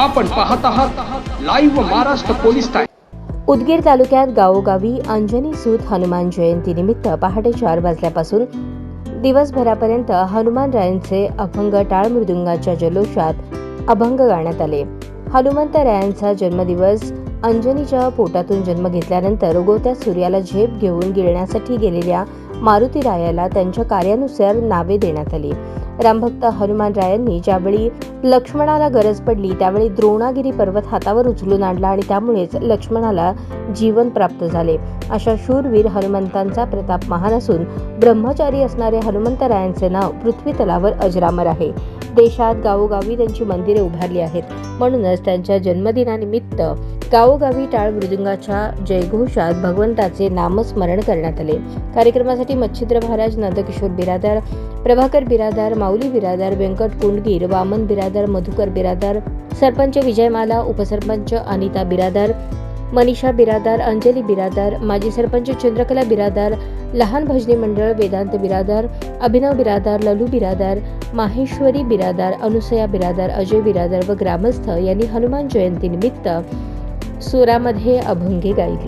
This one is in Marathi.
आपण पाहत आहात लाईव्ह महाराष्ट्र पोलीस उदगीर तालुक्यात गावोगावी अंजनी सूत हनुमान जयंतीनिमित्त पहाटे चार वाजल्यापासून दिवसभरापर्यंत हनुमान रायांचे अभंग टाळ मृदुंगाच्या जल्लोषात अभंग गाण्यात आले. हनुमंत रायांचा जन्मदिवस अंजनीच्या पोटातून जन्म घेतल्यानंतर उगवत्या सूर्याला झेप घेऊन गिळण्यासाठी गेलेल्या मारुती रायाला त्यांच्या कार्यानुसार नावे देण्यात आली. रामभक्त हनुमान रायांनी ज्यावेळी लक्ष्मणाला गरज पडली त्यावेळी द्रोणागिरी पर्वत हातावर उचलून आणला आणि त्यामुळेच लक्ष्मणाला जीवन प्राप्त झाले. अशा शूरवीर हनुमंतांचा प्रताप महान असून ब्रह्मचारी असणारे हनुमंतरायांचे नाव पृथ्वी तलावर अजरामर आहे. देशात गावोगावी त्यांची मंदिरे उभारली आहेत. म्हणूनच त्यांच्या जन्मदिनानिमित्त गावोगावी टाळ मृदुंगाच्या जयघोषात भगवंताचे नामस्मरण करण्यात आले. कार्यक्रमासाठी मच्छिंद्र महाराज नंदकिशोर बिरादार प्रभाकर बिरादार माऊली बिरादार व्यंकट कुंडगीर वामन बिरादार मधुकर बिरादार सरपंच विजयमाला उपसरपंच अनिता बिरादार मनीषा बिरादार अंजली बिरादार माजी सरपंच चंद्रकला बिरादार लहान भजनी मंडळ वेदांत बिरादार अभिनव बिरादार ललू बिरादार माहेश्वरी बिरादार अनुसया बिरादार अजय बिरादार व ग्रामस्थ यांनी हनुमान जयंतीनिमित्त सुरामध्ये अभंगे गायली.